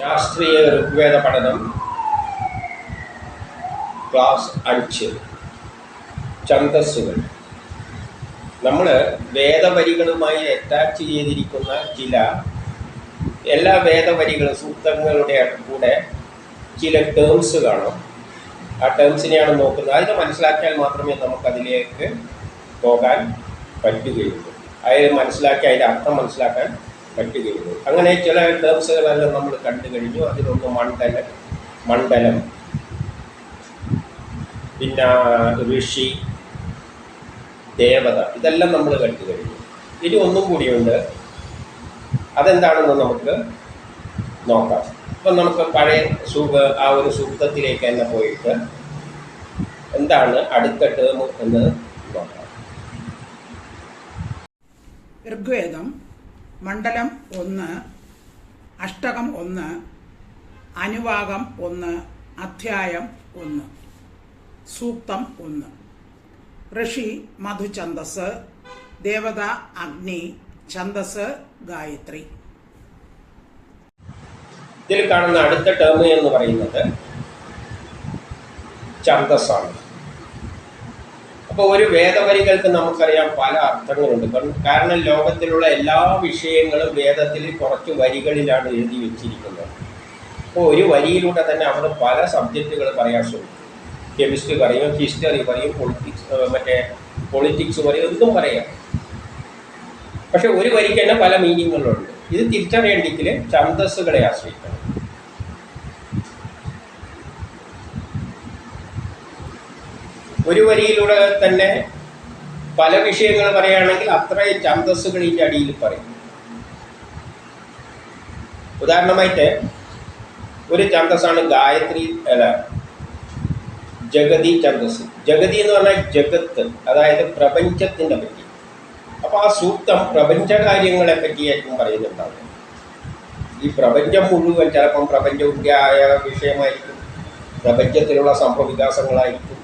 ശാസ്ത്രീയ ഋഗ്വേദ പഠനം. ക്ലാസ് അഞ്ച് ഛന്തസ്സുകൾ നമ്മൾ വേദവരികളുമായി അറ്റാച്ച് ചെയ്തിരിക്കുന്ന ചില എല്ലാ വേദവരികളും സൂക്തങ്ങളുടെ കൂടെ ചില ടേംസ് കാണും. ആ ടേംസിനെയാണ് നോക്കുന്നത്. അതിനെ മനസ്സിലാക്കിയാൽ മാത്രമേ നമുക്കതിലേക്ക് പോകാൻ പറ്റുകയുള്ളൂ. അതിൽ മനസ്സിലാക്കി അതിന്റെ അർത്ഥം മനസ്സിലാക്കാൻ പറ്റുകയുള്ളൂ അങ്ങനെ ചില ടേംസുകളെല്ലാം നമ്മൾ കണ്ടു കഴിഞ്ഞു അതിലൊന്ന് മണ്ഡലം മണ്ഡലം. പിന്നെ ഋഷി ദേവത ഇതെല്ലാം നമ്മൾ കണ്ടു കഴിഞ്ഞു ഇനി ഒന്നും കൂടിയുണ്ട്. അതെന്താണെന്ന് നമുക്ക് നോക്കാം. അപ്പം നമുക്ക് പഴയ സൂപ ആ ഒരു സൂക്തത്തിലേക്ക് തന്നെ പോയിട്ട് എന്താണ് അടുത്ത ടേം എന്ന് നോക്കാം. ഋഗ്വേദം മണ്ഡലം ഒന്ന് അഷ്ടകം ഒന്ന് അനുവാകം ഒന്ന് അധ്യായം ഒന്ന് സൂക്തം ഒന്ന്. ഋഷി മധുഛന്ദസ് ദേവത അഗ്നി ഛന്ദസ് ഗായത്രി. ഇതിൽ കാണുന്ന അടുത്ത ടേം എന്ന് പറയുന്നത് ഛന്ദസ്സാണ്. അപ്പോൾ ഒരു വേദവരികൾക്ക് നമുക്കറിയാം പല അർത്ഥങ്ങളുണ്ട്. കാരണം- ലോകത്തിലുള്ള എല്ലാ വിഷയങ്ങളും വേദത്തിൽ കുറച്ച് വരികളിലാണ് എഴുതി വെച്ചിരിക്കുന്നത്. അപ്പോൾ ഒരു വരിയിലൂടെ തന്നെ അവർ പല സബ്ജക്റ്റുകൾ പറയാൻ ശ്രമിക്കും. കെമിസ്ട്രി പറയും ഹിസ്റ്ററി പറയും പൊളിറ്റിക്സ് മറ്റേ പൊളിറ്റിക്സ് പറയും എന്തും പറയാം. പക്ഷെ ഒരു വരിക്ക് തന്നെ പല മീനിങ്ങുകളുണ്ട്. ഇത് തിരിച്ചറിയേണ്ടെങ്കിൽ ഛന്ദസ്സുകളെ ആശ്രയിക്കണം. ഒരു വരിയിലൂടെ തന്നെ പല വിഷയങ്ങൾ പറയുകയാണെങ്കിൽ അത്രയും ഛന്തസ്സുകൾ ഇതിന്റെ അടിയിൽ പറയും. ഉദാഹരണമായിട്ട് ഒരു ഛന്ദസ്സാണ് ഗായത്രി അല്ല ജഗതി ഛന്തസ് ജഗതി എന്ന് പറഞ്ഞാൽ ജഗത്ത് അതായത് പ്രപഞ്ചത്തിന്റെ പറ്റി. അപ്പോൾ ആ സൂക്തം പ്രപഞ്ചകാര്യങ്ങളെ പറ്റിയായിരിക്കും പറയുന്നുണ്ടാവുക. ഈ പ്രപഞ്ചം മുഴുവൻ ചിലപ്പം ആയ വിഷയമായിരിക്കും പ്രപഞ്ചത്തിലുള്ള സംഭവ വികാസങ്ങളായിരിക്കും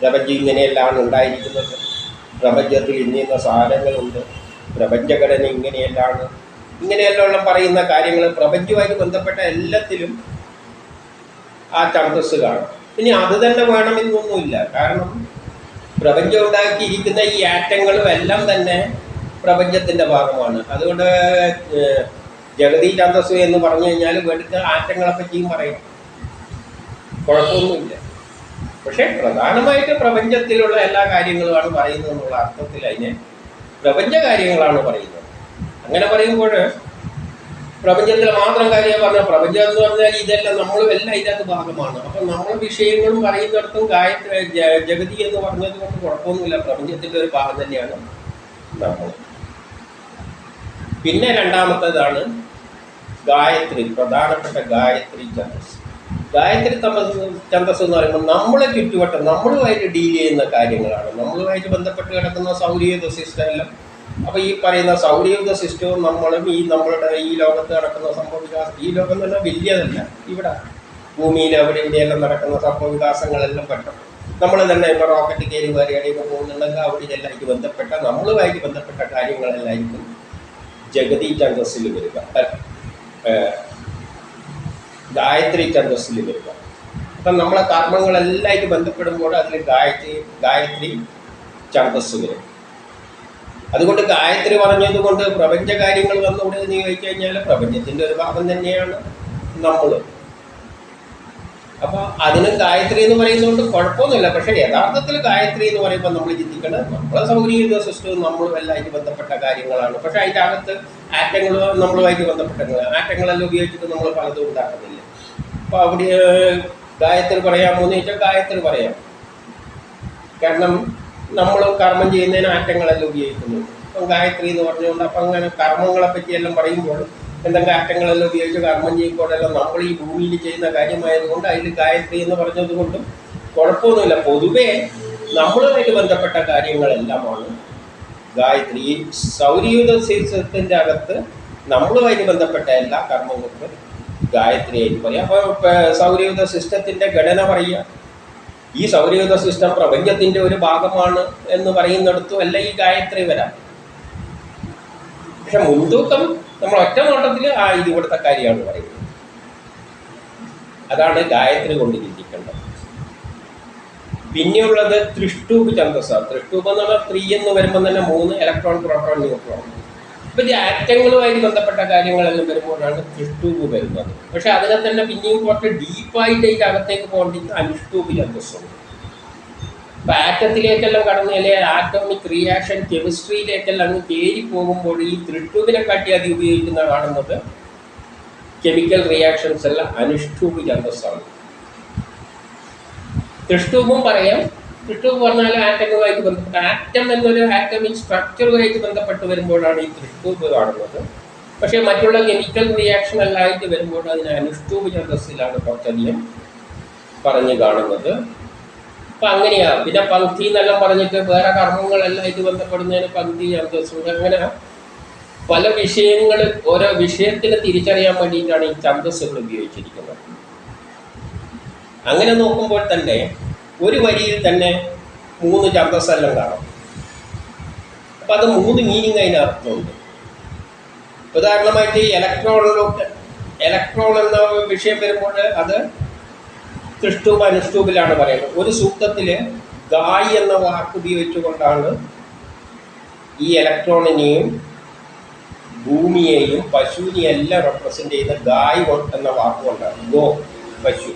പ്രപഞ്ചം ഇങ്ങനെയെല്ലാം ഉണ്ടായിരിക്കുന്നത്. പ്രപഞ്ചത്തിൽ ഇന്നിന്ന സാധനങ്ങളുണ്ട്. പ്രപഞ്ചഘടന ഇങ്ങനെയെല്ലാം ഇങ്ങനെയെല്ലാം പറയുന്ന കാര്യങ്ങൾ പ്രപഞ്ചവുമായിട്ട് ബന്ധപ്പെട്ട എല്ലാത്തിലും ആ ഛന്തസ് കാണും. ഇനി അത് തന്നെ വേണമെന്നൊന്നുമില്ല. കാരണം പ്രപഞ്ചം ഉണ്ടാക്കിയിരിക്കുന്ന ഈ ആറ്റങ്ങളും എല്ലാം തന്നെ പ്രപഞ്ചത്തിന്റെ ഭാഗമാണ്. അതുകൊണ്ട് ജഗതി ചന്ദസ് എന്ന് പറഞ്ഞു കഴിഞ്ഞാൽ വേണ്ടി ആറ്റങ്ങളെ പറ്റിയും പറയും. കുഴപ്പമൊന്നുമില്ല. പക്ഷേ പ്രധാനമായിട്ട് പ്രപഞ്ചത്തിലുള്ള എല്ലാ കാര്യങ്ങളുമാണ് പറയുന്നത് എന്നുള്ള അർത്ഥത്തിൽ അതിനെ പ്രപഞ്ച കാര്യങ്ങളാണ് പറയുന്നത്. അങ്ങനെ പറയുമ്പോൾ പ്രപഞ്ചത്തിൽ മാത്രം കാര്യം പറഞ്ഞാൽ പ്രപഞ്ചം എന്ന് പറഞ്ഞാൽ ഇതെല്ലാം നമ്മളും എല്ലാം ഇതിനകത്ത് ഭാഗമാണ്. അപ്പം നമ്മൾ വിഷയങ്ങളും പറയുന്നിടത്തും ജ- ജഗതി എന്ന് പറഞ്ഞത് കൊണ്ട് കുഴപ്പമൊന്നുമില്ല. പ്രപഞ്ചത്തിന്റെ ഒരു ഭാഗം തന്നെയാണ് നമ്മൾ. പിന്നെ രണ്ടാമത്തേതാണ് ഗായത്രി പ്രധാനപ്പെട്ട ഗായത്രി ഛന്ദസ് ഗായത്രി തമസ് ഛന്ദസ് എന്ന് പറയുമ്പോൾ നമ്മളെ ചുറ്റുവട്ടം നമ്മളുമായിട്ട് ഡീൽ ചെയ്യുന്ന കാര്യങ്ങളാണ്. നമ്മളുമായിട്ട് ബന്ധപ്പെട്ട് കിടക്കുന്ന സൗരയൂഥ സിസ്റ്റം എല്ലാം അപ്പോൾ ഈ പറയുന്ന സൗരയൂഥ സിസ്റ്റവും നമ്മളും ഈ നമ്മളുടെ ഈ ലോകത്ത് നടക്കുന്ന സംഭവ വികാസം ഈ ലോകം എന്ന് പറഞ്ഞാൽ വലിയതല്ല. ഇവിടെ ഭൂമിയിൽ അവിടെ ഇവിടെയെല്ലാം നടക്കുന്ന സംഭവ വികാസങ്ങളെല്ലാം പെട്ടു. നമ്മൾ തന്നെ ഇപ്പോൾ റോക്കറ്റ് കയറി വരികയാണെങ്കിൽ പോകുന്നുണ്ടെങ്കിൽ അവിടെ ഇതെല്ലാമായിട്ട് ബന്ധപ്പെട്ട നമ്മളുമായിട്ട് ബന്ധപ്പെട്ട കാര്യങ്ങളെല്ലായിരിക്കും ജഗതി ഛന്ദസ്സിൽ വരിക. ഗായത്രി ഛന്ദസ്സിൽ വരിക. അപ്പം നമ്മളെ കർമ്മങ്ങളെല്ലാമായിട്ട് ബന്ധപ്പെടുമ്പോൾ അതിൽ ഗായത്രി ഗായത്രി ഛന്ദസ് വരും. അതുകൊണ്ട് ഗായത്രി പറഞ്ഞത് കൊണ്ട് പ്രപഞ്ച കാര്യങ്ങൾ വന്നുകൂടെ എന്ന് ചോദിച്ചു കഴിഞ്ഞാൽ പ്രപഞ്ചത്തിന്റെ ഒരു ഭാഗം തന്നെയാണ് നമ്മൾ. അപ്പോൾ അതിന് ഗായത്രി എന്ന് പറയുന്നതുകൊണ്ട് കുഴപ്പമൊന്നുമില്ല. പക്ഷെ യഥാർത്ഥത്തിൽ ഗായത്രി എന്ന് പറയുമ്പോൾ നമ്മൾ ചിന്തിക്കേണ്ടത് നമ്മളെ സൗകര്യം സിസ്റ്റവും നമ്മളും അതിന് ബന്ധപ്പെട്ട കാര്യങ്ങളാണ്. പക്ഷേ അതിന്റെ അകത്ത് ആറ്റങ്ങൾ നമ്മളുമായിട്ട് ബന്ധപ്പെട്ട ആറ്റങ്ങളെല്ലാം ഉപയോഗിച്ചിട്ട് നമ്മൾ പലതും ഉണ്ടാക്കുന്നില്ല. അപ്പോൾ അവിടെ ഗായത്രി പറയാമോ എന്ന് ചോദിച്ചാൽ ഗായത്രി പറയാം. കാരണം നമ്മൾ കർമ്മം ചെയ്യുന്നതിന് ആറ്റങ്ങളെല്ലാം ഉപയോഗിക്കുന്നു അപ്പം ഗായത്രി എന്ന് പറഞ്ഞുകൊണ്ട് അപ്പം അങ്ങനെ കർമ്മങ്ങളെ പറ്റിയെല്ലാം പറയുമ്പോൾ എന്തെങ്കിലും അറ്റങ്ങളെല്ലാം ഉപയോഗിച്ച് കർമ്മം ചെയ്യുമ്പോഴെല്ലാം നമ്മൾ ഈ ഭൂമിയിൽ ചെയ്യുന്ന കാര്യമായതുകൊണ്ട് അതിൽ ഗായത്രി എന്ന് പറഞ്ഞത് കൊണ്ടും കുഴപ്പമൊന്നുമില്ല. പൊതുവേ നമ്മളുമായിട്ട് ബന്ധപ്പെട്ട കാര്യങ്ങളെല്ലാമാണ്. ഗായത്രി ഈ സൗരയൂഥ ശീർഷത്തിന്റെ അകത്ത് നമ്മളുമായിട്ട് ബന്ധപ്പെട്ട എല്ലാ കർമ്മങ്ങൾക്കും ഗായത്രിയായിട്ട് പറയാം. അപ്പോൾ സൗരയൂത സിസ്റ്റത്തിന്റെ ഘടന പറയുക. ഈ സൗരയൂത സിസ്റ്റം പ്രപഞ്ചത്തിന്റെ ഒരു ഭാഗമാണ് എന്ന് പറയുന്നിടത്തും അല്ല ഈ ഗായത്രി വരാം. പക്ഷെ മുൻതൂക്കം നമ്മൾ ഒറ്റ നോട്ടത്തിൽ ആ ഇത് ഇവിടുത്തെ കാര്യമാണ് പറയുന്നത്. അതാണ് ഗായത്രി കൊണ്ട് ചിന്തിക്കേണ്ടത്. പിന്നെയുള്ളത് ത്രിഷ്ടൂപ് ചന്ദസ ത്രിഷ്ടൂപ് എന്ന് പറഞ്ഞാൽ ത്രീ എന്ന് വരുമ്പോൾ തന്നെ മൂന്ന് ഇലക്ട്രോൺ പ്രോട്ടോൺ ന്യൂട്രോൺ ഇപ്പം ഈ ആറ്റങ്ങളുമായി ബന്ധപ്പെട്ട കാര്യങ്ങളെല്ലാം വരുമ്പോഴാണ് ത്രിഷ്ടൂപ് വരുന്നത്. പക്ഷെ അതിനെ തന്നെ പിന്നെയും കുറച്ച് ഡീപ്പായിട്ട് അകത്തേക്ക് പോകേണ്ടത് അനുഷ്ടൂപ് ഛന്തസ്സുണ്ട് ഇപ്പം ആറ്റത്തിലേക്കെല്ലാം കടന്നു അല്ലെങ്കിൽ ആറ്റോമിക് റിയാക്ഷൻ കെമിസ്ട്രിയിലേക്കെല്ലാം അങ്ങ് കയറി പോകുമ്പോൾ ഈ ത്രിഷ്ടൂപിനെ കാട്ടി അതി ഉപയോഗിക്കുന്ന കാണുന്നത്. കെമിക്കൽ റിയാക്ഷൻസ് എല്ലാം അനുഷ്ഠൂപ് ഛന്തസ്സാണ് തൃഷ്ടൂപും പറയാം. തൃഷ്ടൂപ് പറഞ്ഞാൽ ആറ്റങ്ങളുമായിട്ട് ബന്ധപ്പെട്ട ആറ്റം എന്നൊരു ആറ്റമിക് സ്ട്രക്ചറുമായിട്ട് ബന്ധപ്പെട്ട് വരുമ്പോഴാണ് ഈ തൃഷ്ടൂപ് കാണുന്നത്. പക്ഷേ മറ്റുള്ള കെമിക്കൽ റിയാക്ഷൻ എല്ലാം ആയിട്ട് വരുമ്പോൾ അതിനെ അനുഷ്ഠൂപ് ഛന്തസ്സിലാണ് കുറച്ചധികം പറഞ്ഞു കാണുന്നത്. അപ്പം അങ്ങനെയാ പിന്നെ പങ്ക്തി എന്നെല്ലാം പറഞ്ഞിട്ട് വേറെ കർമ്മങ്ങളെല്ലാം ഇത് ബന്ധപ്പെടുന്നതിന് പങ്ക്തി ഛന്തസ്സുണ്ട് അങ്ങനെ പല വിഷയങ്ങൾ ഓരോ വിഷയത്തിന് തിരിച്ചറിയാൻ വേണ്ടിയിട്ടാണ് ഈ ഛന്ദസ്സുകൾ ഉപയോഗിച്ചിരിക്കുന്നത്. അങ്ങനെ നോക്കുമ്പോൾ തന്നെ ഒരു വരിയിൽ തന്നെ മൂന്ന് ഛന്ദസ്സെല്ലാം കാണാം. അപ്പം അത് മൂന്ന് മീനിങ് അതിന് അർത്ഥമുണ്ട് ഉദാഹരണമായിട്ട് ഇലക്ട്രോണിലോട്ട് ഇലക്ട്രോൺ എന്ന വിഷയം വരുമ്പോൾ അത് തൃഷ്ടൂപ് അനുഷ്ടൂപിലാണ് പറയുന്നത്. ഒരു സൂക്തത്തിൽ ഗായ് എന്ന വാക്ക് ഉപയോഗിച്ചുകൊണ്ടാണ് ഈ ഇലക്ട്രോണിനെയും ഭൂമിയെയും പശുവിനെയും എല്ലാം റെപ്രസെന്റ് ചെയ്യുന്ന ഗായ് എന്ന വാക്കുകൊണ്ടാണ് ഗോ പശു.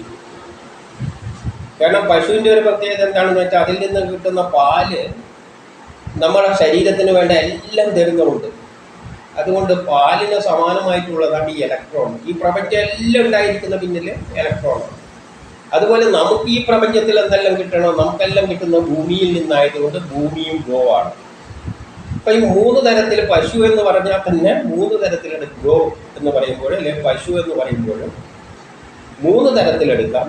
കാരണം പശുവിന്റെ ഒരു പ്രത്യേകത എന്താണെന്ന് വെച്ചാൽ അതിൽ നിന്ന് കിട്ടുന്ന പാൽ നമ്മുടെ ശരീരത്തിന് വേണ്ട എല്ലാം തരുന്നുണ്ട് അതുകൊണ്ട് പാലിന് സമാനമായിട്ടുള്ളതാണ് ഈ ഇലക്ട്രോൺ ഈ പ്രപഞ്ചം എല്ലാം ഉണ്ടായിരിക്കുന്ന പിന്നിൽ ഇലക്ട്രോണാണ് അതുപോലെ നമുക്ക് ഈ പ്രപഞ്ചത്തിൽ എന്തെല്ലാം കിട്ടണോ നമുക്കെല്ലാം കിട്ടുന്ന ഭൂമിയിൽ നിന്നായതുകൊണ്ട് ഭൂമിയും ഗോവാണ് അപ്പൊ ഈ മൂന്ന് തരത്തിൽ പശു എന്ന് പറഞ്ഞാൽ തന്നെ മൂന്ന് തരത്തിലാണ് ഗോ എന്ന് പറയുമ്പോൾ അല്ലെങ്കിൽ പശു എന്ന് പറയുമ്പോഴും മൂന്ന് തരത്തിലെടുക്കാം.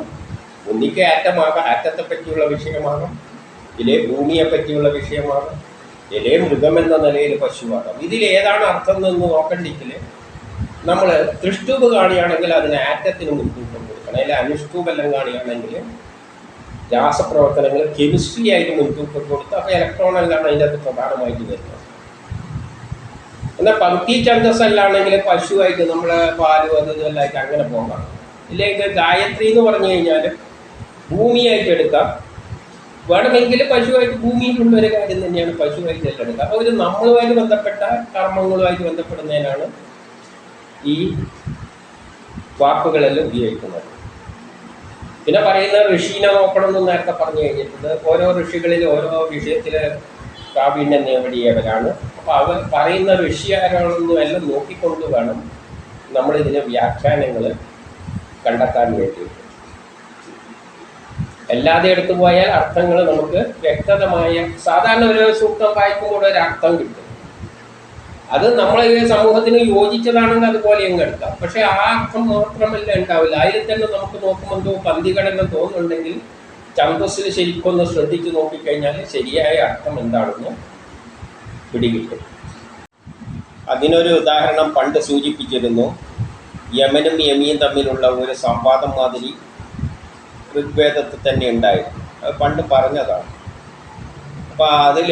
ഒന്നിക്ക് ആറ്റമാകാം ആറ്റത്തെ പറ്റിയുള്ള വിഷയമാകാം ഇതിലെ ഭൂമിയെ പറ്റിയുള്ള വിഷയമാകാം ഇതിലെ മൃഗം എന്ന നിലയിൽ പശുവാകാം. ഇതിൽ ഏതാണ് അർത്ഥം എന്ന് നോക്കണ്ടെങ്കിൽ നമ്മൾ തൃഷ്ടൂപ് കാണുകയാണെങ്കിൽ അതിന് ആറ്റത്തിന് മുൻതൂക്കം അല്ലെങ്കിൽ അനുഷ്ഠൂപെല്ലാം കാണുകയാണെങ്കിൽ രാസപ്രവർത്തനങ്ങൾ കെമിസ്ട്രി ആയിട്ട് മുൻതൂക്കം കൊടുത്ത് അപ്പോൾ ഇലക്ട്രോൺ എല്ലാം അതിന്റെ അകത്ത് പ്രധാനമായിട്ട് വരുന്നത്. എന്നാൽ പങ്ക്തി ഛന്തസ് അല്ലാണെങ്കിൽ പശുവായിട്ട് നമ്മൾ പാലും അത് ഇതെല്ലാം ആയിട്ട് അങ്ങനെ പോകാം ഇല്ലെങ്കിൽ ഗായത്രി എന്ന് പറഞ്ഞു കഴിഞ്ഞാൽ ഭൂമിയായിട്ട് എടുക്കാം. വേണമെങ്കിൽ പശുവായിട്ട് ഭൂമിയിലുള്ള ഒരു കാര്യം തന്നെയാണ് പശുവായിട്ട് എല്ലാം എടുക്കുക അപ്പോൾ ഇത് നമ്മളുമായിട്ട് ബന്ധപ്പെട്ട കർമ്മങ്ങളുമായിട്ട് ബന്ധപ്പെടുന്നതിനാണ് ഈ വാക്കുകളെല്ലാം ഉപയോഗിക്കുന്നത്. പിന്നെ പറയുന്ന ഋഷീനെ നോക്കണം എന്ന് നേരത്തെ പറഞ്ഞു കഴിഞ്ഞിട്ടുണ്ട്. ഓരോ ഋഷികളിൽ ഓരോ വിഷയത്തിൽ പ്രാവീണ്യം നേടിയവരാണ് അപ്പോൾ അവർ പറയുന്ന ഋഷി ആരാണെന്നും എല്ലാം നോക്കിക്കൊണ്ട് വേണം നമ്മളിതിന് വ്യാഖ്യാനങ്ങൾ കണ്ടെത്താൻ വേണ്ടിയിട്ട് അല്ലാതെ എടുത്തു പോയാൽ അർത്ഥങ്ങൾ നമുക്ക് വ്യക്തമായ സാധാരണ ഒരു സൂക്തം വായിക്കുമ്പോൾ ഒരു അർത്ഥം കിട്ടും. അത് നമ്മളെ സമൂഹത്തിന് യോജിച്ചതാണെങ്കിൽ അതുപോലെ അങ്ങ് എടുക്കാം. പക്ഷെ ആ അർത്ഥം മാത്രമല്ല ഉണ്ടാവില്ല. അതിൽ തന്നെ നമുക്ക് നോക്കുമ്പോൾ എന്തോ പന്തികടന്ന് തോന്നുന്നുണ്ടെങ്കിൽ ഛന്തസ്സിൽ ശരിക്കൊന്ന് ശ്രദ്ധിച്ച് നോക്കിക്കഴിഞ്ഞാൽ ശരിയായ അർത്ഥം എന്താണെന്ന് പിടികിട്ടും. അതിനൊരു ഉദാഹരണം പണ്ട് സൂചിപ്പിച്ചിരുന്നു. യമനും യമിയും തമ്മിലുള്ള ഒരു സംവാദം മാതിരി ഋഗ്വേദത്തിൽ തന്നെ ഉണ്ടായിരുന്നു. അത് പണ്ട് പറഞ്ഞതാണ്. അപ്പോൾ അതിൽ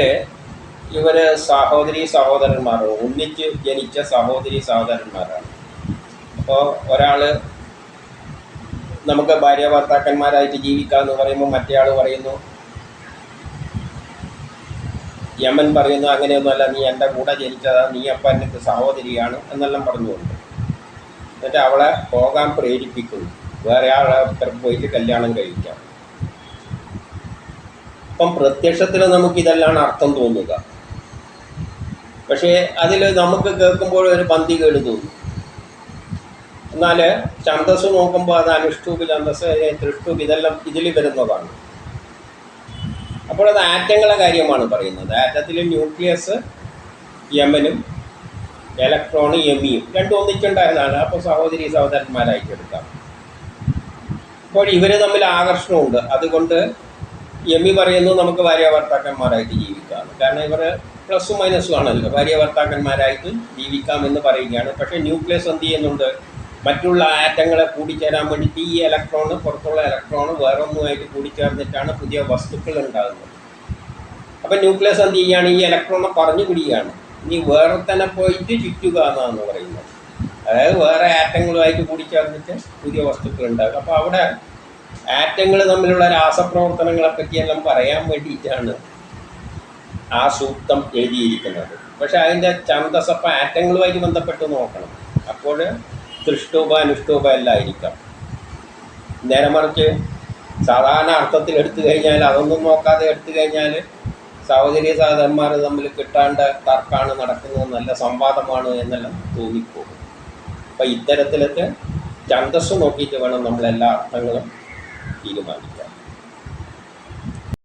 ഇവർ സഹോദരി സഹോദരന്മാർ ഒന്നിച്ച് ജനിച്ച സഹോദരി സഹോദരന്മാരാണ്. അപ്പോൾ ഒരാൾ നമുക്ക് ഭാര്യ ഭർത്താക്കന്മാരായിട്ട് ജീവിക്കാമെന്ന് പറയുമ്പോൾ മറ്റേയാൾ പറയുന്നു യമൻ പറയുന്നു അങ്ങനെയൊന്നുമല്ല നീ എന്റെ കൂടെ ജനിച്ചതാ നീ അപ്പം എനിക്ക് സഹോദരിയാണ് എന്നെല്ലാം പറഞ്ഞുകൊണ്ട്. എന്നിട്ട് അവളെ പോകാൻ പ്രേരിപ്പിക്കുന്നു. വേറെ ആളെ പോയിട്ട് കല്യാണം കഴിക്കാം. അപ്പം പ്രത്യക്ഷത്തിൽ നമുക്കിതെല്ലാം അർത്ഥം തോന്നുക. പക്ഷേ അതിൽ നമുക്ക് കേൾക്കുമ്പോൾ ഒരു പന്തി കേട് തോന്നും. എന്നാൽ ഛന്തസ് നോക്കുമ്പോൾ അത് അനുഷ്ഠൂപ് ഛന്തസ് തൃഷ്ടൂപ് ഇതെല്ലാം ഇതിൽ വരുന്നതാണ്. അപ്പോൾ അത് ആറ്റങ്ങളെ കാര്യമാണ് പറയുന്നത്. ആറ്റത്തിൽ ന്യൂക്ലിയസ് യമനും ഇലക്ട്രോൺ എമിയും രണ്ടും ഒന്നിച്ചുണ്ടായതാണ് അപ്പോൾ സഹോദരി സഹോദരന്മാരായിട്ട് എടുക്കാം. അപ്പോൾ ഇവർ തമ്മിൽ ആകർഷണമുണ്ട്. അതുകൊണ്ട് എമി പറയുന്നു നമുക്ക് ഭാര്യ ഭർത്താക്കന്മാരായിട്ട് ജീവിക്കാം കാരണം ഇവർ പ്ലസും മൈനസും ആണല്ലോ. ഭാര്യ ഭർത്താക്കന്മാരായിട്ട് ജീവിക്കാം എന്ന് പറയുകയാണ്. പക്ഷേ ന്യൂക്ലിയസ് എന്ത് ചെയ്യുന്നുണ്ട് മറ്റുള്ള ആറ്റങ്ങളെ കൂടിച്ചേരാൻ വേണ്ടിയിട്ട് ഈ ഇലക്ട്രോണ് പുറത്തുള്ള ഇലക്ട്രോണ് വേറൊന്നുമായിട്ട് കൂടിച്ചേർന്നിട്ടാണ് പുതിയ വസ്തുക്കൾ ഉണ്ടാകുന്നത്. അപ്പം ന്യൂക്ലിയസ് എന്ത് ചെയ്യുകയാണ് ഈ ഇലക്ട്രോണെ പറഞ്ഞു പിടിക്കുകയാണ്. ഇനി വേറെ തന്നെ പോയിട്ട് ചുറ്റുക എന്നാണ് പറയുന്നത്. അതായത് വേറെ ആറ്റങ്ങളുമായിട്ട് കൂടിച്ചേർന്നിട്ട് പുതിയ വസ്തുക്കൾ ഉണ്ടാകും. അപ്പോൾ അവിടെ ആറ്റങ്ങൾ തമ്മിലുള്ള രാസപ്രവർത്തനങ്ങളെ പറ്റിയെല്ലാം പറയാൻ വേണ്ടിയിട്ടാണ് ആ സൂക്തം എഴുതിയിരിക്കുന്നത്. പക്ഷെ അതിന്റെ ഛന്തസപ്പ ആറ്റങ്ങളുമായിട്ട് ബന്ധപ്പെട്ട് നോക്കണം. അപ്പോൾ ദൃഷ്ടോപ അനുഷ്ടോപ എല്ലാം ആയിരിക്കാം. നേരെ മറിച്ച് സാധാരണ അർത്ഥത്തിൽ എടുത്തു കഴിഞ്ഞാൽ അതൊന്നും നോക്കാതെ എടുത്തു കഴിഞ്ഞാൽ സഹോദരി സഹോദരന്മാർ തമ്മിൽ കിട്ടാണ്ട് തർക്കമാണ് നടക്കുന്നത്. നല്ല സംവാദമാണ് എന്നെല്ലാം തോന്നിപ്പോകും. അപ്പം ഇത്തരത്തിലൊക്കെ ഛന്തസ് നോക്കിയിട്ട് വേണം നമ്മളെല്ലാ അർത്ഥങ്ങളും തീരുമാനിക്കാൻ.